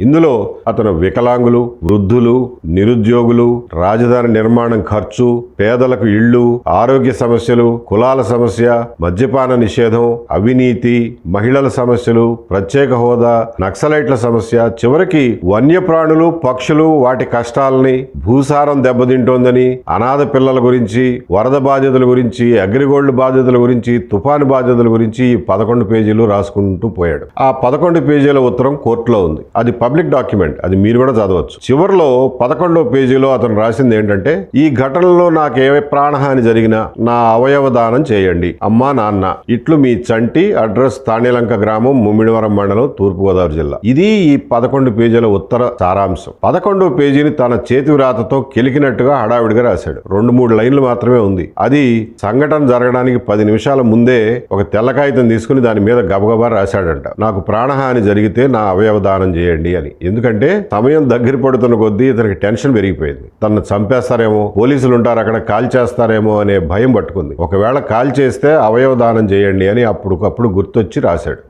ఇందులో అతను వికలాంగులు వృద్ధులు నిరుద్యోగులు రాజధాని నిర్మాణం ఖర్చు పేదలకు ఇళ్ళు ఆరోగ్య సమస్యలు కులాల సమస్య మద్యపాన నిషేధం అవినీతి మహిళల సమస్యలు ప్రత్యేక హోదా నక్సలైట్ల సమస్య. చివరికి వన్యప్రాణులు పక్షులు వాటి కష్టాలని భూసారం దెబ్బతింటోందని అనాథ పిల్లల గురించి వరద బాధ్యతల గురించి అగ్రిగోల్డ్ బాధ్యతల గురించి తుఫాను బాధ్యతల గురించి ఈ పదకొండు పేజీలు రాసుకుంటూ పోయాడు. ఆ పదకొండు పేజీల ఉత్తరం కోర్టులో ఉంది. అది పబ్లిక్ డాక్యుమెంట్. అది మీరు కూడా చదవచ్చు. చివరిలో పదకొండో పేజీలో అతను రాసింది ఏంటంటే ఈ ఘటనలో నాకు ఏ ప్రాణహాని జరిగినా నా అవయవ దానం చేయండి. అమ్మా నాన్న ఇట్లు మీ చంటి అడ్రస్ తాణిలంక గ్రామం ముమ్మిడివరం మండలం తూర్పుగోదావరి జిల్లా. ఇది ఈ పదకొండు పేజీల ఉత్తర సారాంశం. పదకొండో పేజీని తన చేతి వ్రాతతో కెలికినట్టుగా హడావిడిగా రాశాడు. రెండు మూడు లైన్లు మాత్రమే ఉంది. అది సంఘటన జరగడానికి పది నిమిషాల ముందే ఒక తెల్ల కాగితం తీసుకుని దాని మీద గబగబా రాశాడంట. నాకు ప్రాణహాని జరిగితే నా అవయవ దానం చేయండి. అని ఎందుకంటే సమయం దగ్గర పడుతున్న కొద్దీ ఇతనికి టెన్షన్ పెరిగిపోయింది. తను చంపేస్తారేమో పోలీసులు ఉంటారు అక్కడ కాల్ చేస్తారేమో అనే భయం పట్టుకుంది. ఒకవేళ కాల్ చేస్తే అవయవ దానం చేయండి అని అప్పుడు గుర్తొచ్చి రాశాడు.